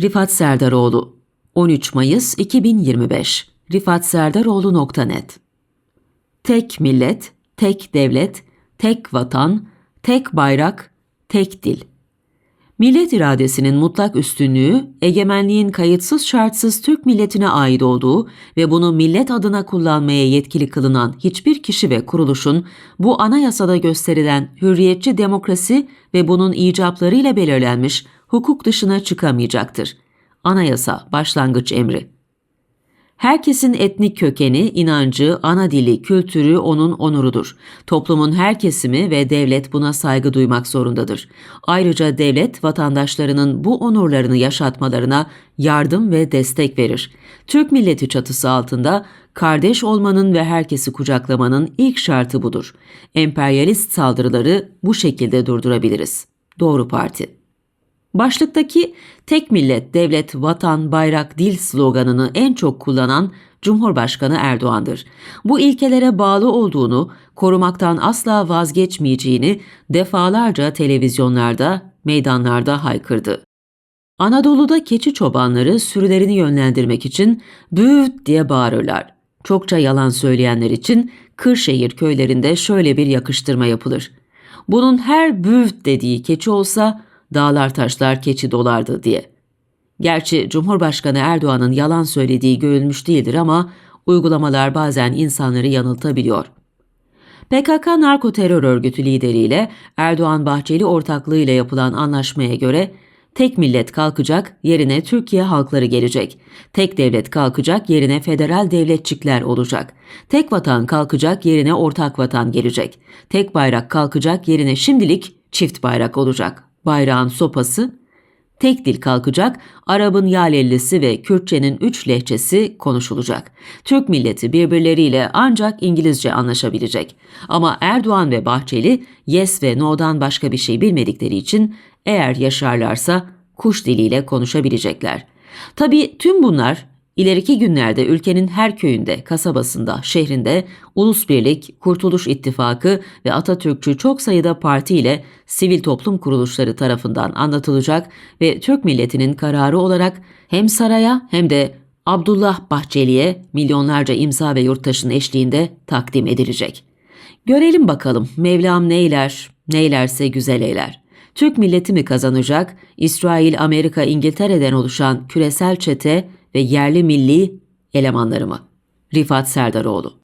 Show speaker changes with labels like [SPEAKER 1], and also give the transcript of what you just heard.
[SPEAKER 1] Rifat Serdaroğlu 13 Mayıs 2025 rifatserdaroğlu.net Tek millet, tek devlet, tek vatan, tek bayrak, tek dil. Millet iradesinin mutlak üstünlüğü, egemenliğin kayıtsız şartsız Türk milletine ait olduğu ve bunu millet adına kullanmaya yetkili kılınan hiçbir kişi ve kuruluşun bu anayasada gösterilen hürriyetçi demokrasi ve bunun icaplarıyla belirlenmiş hukuk dışına çıkamayacaktır. Anayasa başlangıç emri. Herkesin etnik kökeni, inancı, ana dili, kültürü onun onurudur. Toplumun her kesimi ve devlet buna saygı duymak zorundadır. Ayrıca devlet vatandaşlarının bu onurlarını yaşatmalarına yardım ve destek verir. Türk milleti çatısı altında kardeş olmanın ve herkesi kucaklamanın ilk şartı budur. Emperyalist saldırıları bu şekilde durdurabiliriz. Doğru Parti Başlıktaki tek millet, devlet, vatan, bayrak, dil sloganını en çok kullanan Cumhurbaşkanı Erdoğan'dır. Bu ilkelere bağlı olduğunu, korumaktan asla vazgeçmeyeceğini defalarca televizyonlarda, meydanlarda haykırdı. Anadolu'da keçi çobanları sürülerini yönlendirmek için büyüt diye bağırırlar. Çokça yalan söyleyenler için Kırşehir köylerinde şöyle bir yakıştırma yapılır. Bunun her büyüt dediği keçi olsa dağlar taşlar keçi dolardı diye. Gerçi Cumhurbaşkanı Erdoğan'ın yalan söylediği görülmüş değildir ama uygulamalar bazen insanları yanıltabiliyor. PKK narko terör örgütü lideriyle Erdoğan Bahçeli ortaklığıyla yapılan anlaşmaya göre tek millet kalkacak, yerine Türkiye halkları gelecek. Tek devlet kalkacak, yerine federal devletçikler olacak. Tek vatan kalkacak, yerine ortak vatan gelecek. Tek bayrak kalkacak, yerine şimdilik çift bayrak olacak bayrağın sopası, tek dil kalkacak, Arap'ın Yalellisi ve Kürtçenin üç lehçesi konuşulacak. Türk milleti birbirleriyle ancak İngilizce anlaşabilecek. Ama Erdoğan ve Bahçeli yes ve no'dan başka bir şey bilmedikleri için eğer yaşarlarsa kuş diliyle konuşabilecekler. Tabii tüm bunlar İleriki günlerde ülkenin her köyünde, kasabasında, şehrinde Ulus Birlik, Kurtuluş İttifakı ve Atatürkçü çok sayıda parti ile sivil toplum kuruluşları tarafından anlatılacak ve Türk milletinin kararı olarak hem saraya hem de Abdullah Bahçeli'ye milyonlarca imza ve yurttaşın eşliğinde takdim edilecek. Görelim bakalım Mevlam neyler, neylerse güzel eyler. Türk milleti mi kazanacak, İsrail, Amerika, İngiltere'den oluşan küresel çete ve yerli milli elemanlarımı. Rifat Serdaroğlu